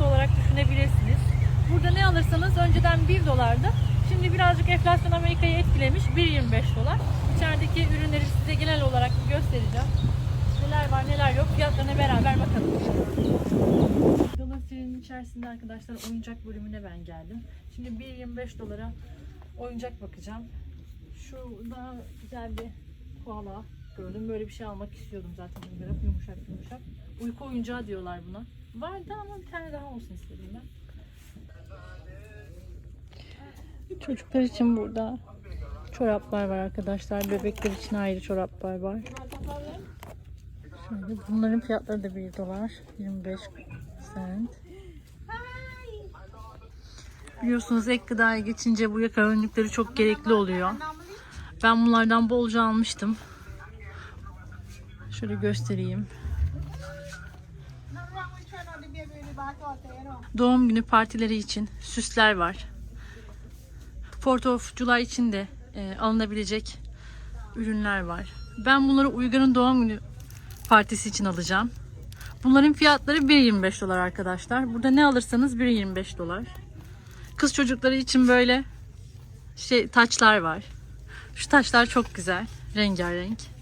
olarak düşünebilirsiniz. Burada ne alırsanız önceden 1 dolardı. Şimdi birazcık enflasyon Amerika'yı etkilemiş 1.25 dolar. İçerideki ürünleri size genel olarak göstereceğim. Neler var neler yok fiyatlarına beraber bakalım. Tree'nin içerisinde arkadaşlar oyuncak bölümüne ben geldim. Şimdi 1.25 dolara oyuncak bakacağım. Şurada güzel bir koala gördüm. Böyle bir şey almak istiyordum zaten. Yumuşak yumuşak. Uyku oyuncağı diyorlar buna. Vardı ama bir tane daha olsun istedim ben. Çocuklar için burada çoraplar var arkadaşlar. Bebekler için ayrı çoraplar var. Şöyle bunların fiyatları da 1 dolar 25 cent. Biliyorsunuz ek gıdaya geçince bu yaka önlükleri çok gerekli oluyor. Ben bunlardan bolca almıştım. Şöyle göstereyim. Doğum günü partileri için süsler var. July için de e, alınabilecek ürünler var. Ben bunları Uygar'ın doğum günü partisi için alacağım. Bunların fiyatları 1.25 dolar arkadaşlar. Burada ne alırsanız 1.25 dolar. Kız çocukları için böyle şey taçlar var. Şu taşlar çok güzel. Rengarenk.